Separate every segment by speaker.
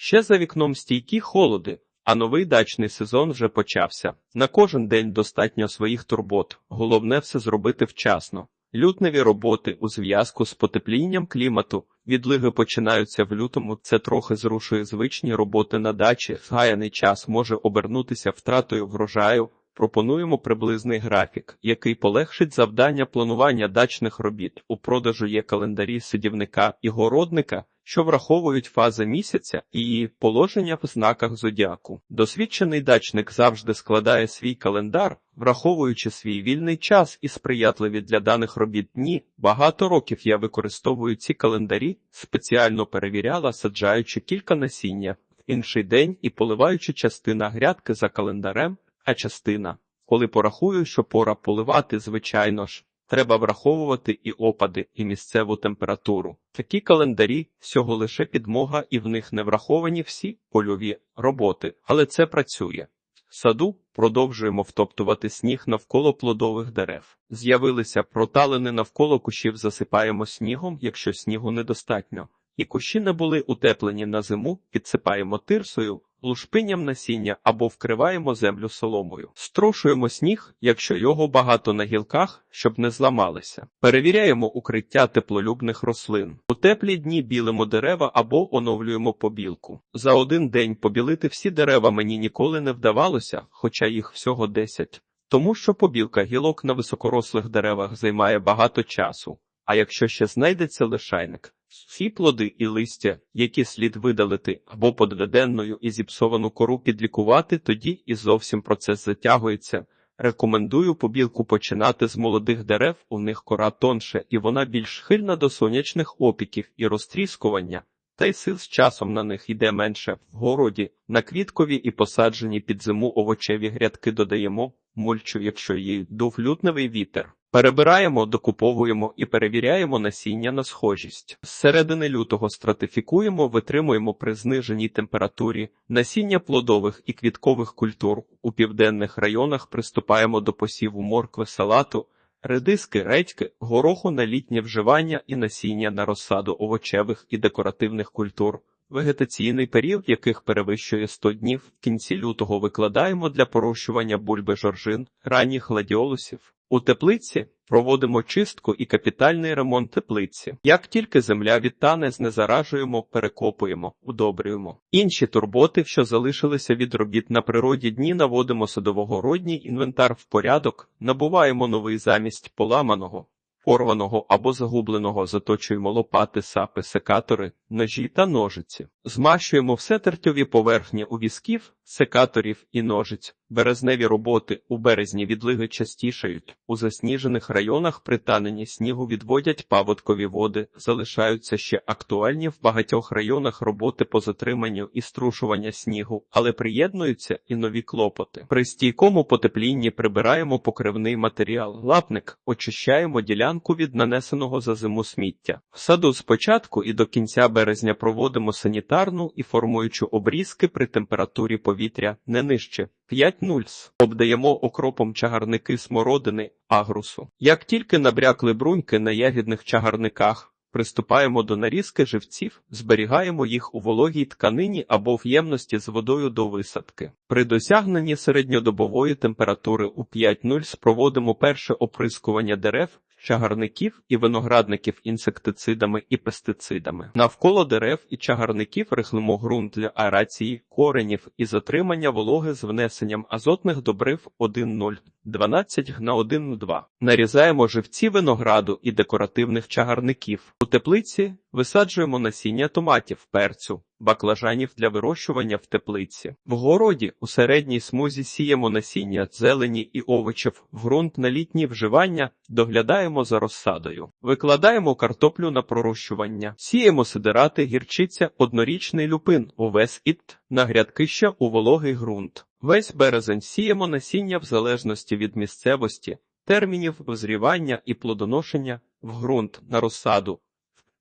Speaker 1: Ще за вікном стійкі холоди, а новий дачний сезон вже почався. На кожен день достатньо своїх турбот. Головне все зробити вчасно. Лютневі роботи у зв'язку з потеплінням клімату. Відлиги починаються в лютому. Це трохи зрушує звичні роботи на дачі. Згаяний час може обернутися втратою врожаю. Пропонуємо приблизний графік, який полегшить завдання планування дачних робіт. У продажу є календарі сидівника і городника, що враховують фази місяця і положення в знаках зодіаку. Досвідчений дачник завжди складає свій календар, враховуючи свій вільний час і сприятливі для даних робіт дні. Багато років я використовую ці календарі, спеціально перевіряла, саджаючи кілька насіння в інший день і поливаючи частина грядки за календарем а частина. Коли порахую, що пора поливати, звичайно ж, треба враховувати і опади, і місцеву температуру. Такі календарі всього лише підмога, і в них не враховані всі польові роботи, але це працює. В саду продовжуємо втоптувати сніг навколо плодових дерев. З'явилися проталини навколо кущів, засипаємо снігом, якщо снігу недостатньо. І кущі не були утеплені на зиму, підсипаємо тирсою, лушпинням насіння або вкриваємо землю соломою. Струшуємо сніг, якщо його багато на гілках, щоб не зламалися. Перевіряємо укриття теплолюбних рослин. У теплі дні білимо дерева або оновлюємо побілку. За один день побілити всі дерева мені ніколи не вдавалося, хоча їх всього 10. Тому що побілка гілок на високорослих деревах займає багато часу. А якщо ще знайдеться лишайник, всі плоди і листя, які слід видалити або подведенною і зіпсовану кору підлікувати, тоді і зовсім процес затягується. Рекомендую побілку починати з молодих дерев, у них кора тонше, і вона більш схильна до сонячних опіків і розтріскування, та й сил з часом на них йде менше. В городі на квіткові і посаджені під зиму овочеві грядки додаємо мульчу, якщо їй дув лютневий вітер. Перебираємо, докуповуємо і перевіряємо насіння на схожість. З середини лютого стратифікуємо, витримуємо при зниженій температурі насіння плодових і квіткових культур. У південних районах приступаємо до посіву моркви, салату, редиски, редьки, гороху на літнє вживання і насіння на розсаду овочевих і декоративних культур. Вегетаційний період, яких перевищує 100 днів, в кінці лютого викладаємо для порощування бульби жоржин, ранніх гладіолусів. У теплиці проводимо чистку і капітальний ремонт теплиці. Як тільки земля відтане, знезаражуємо, перекопуємо, удобрюємо. Інші турботи, що залишилися від робіт на природі дні, наводимо садовогородній інвентар в порядок, набуваємо новий замість поламаного. Порваного або загубленого заточуємо лопати, сапи, секатори, ножі та ножиці. Змащуємо все тертьові поверхні у візків, секаторів і ножиць. Березневі роботи у березні відлиги частішають. У засніжених районах при таненні снігу відводять паводкові води, залишаються ще актуальні в багатьох районах роботи по затриманню і струшування снігу, але приєднуються і нові клопоти. При стійкому потеплінні прибираємо покривний матеріал, лапник, очищаємо ділянку від нанесеного за зиму сміття. В саду спочатку і до кінця березня проводимо санітарну і формуючу обрізки при температурі повітря не нижче 5 нульс. Обдаємо окропом чагарники смородини, агрусу. Як тільки набрякли бруньки на ягідних чагарниках, приступаємо до нарізки живців, зберігаємо їх у вологій тканині або в ємності з водою до висадки. При досягненні середньодобової температури у 5 нульс проводимо перше оприскування дерев, чагарників і виноградників інсектицидами і пестицидами. Навколо дерев і чагарників рихлимо ґрунт для аерації, коренів і затримання вологи з внесенням азотних добрив 1,0, 12 на 1,2. Нарізаємо живці винограду і декоративних чагарників. У теплиці висаджуємо насіння томатів, перцю, баклажанів для вирощування в теплиці. В городі у середній смузі сіємо насіння зелені і овочів, в ґрунт на літні вживання, доглядаємо за розсадою. Викладаємо картоплю на пророщування, сіємо сидирати, гірчиця, однорічний люпин, увес іт, на грядки ще у вологий ґрунт. Весь березень сіємо насіння в залежності від місцевості, термінів взрівання і плодоношення в ґрунт на розсаду.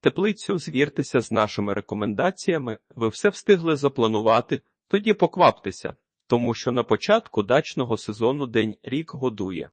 Speaker 1: Теплицю звіртеся з нашими рекомендаціями, ви все встигли запланувати, тоді покваптеся, тому що на початку дачного сезону день рік годує.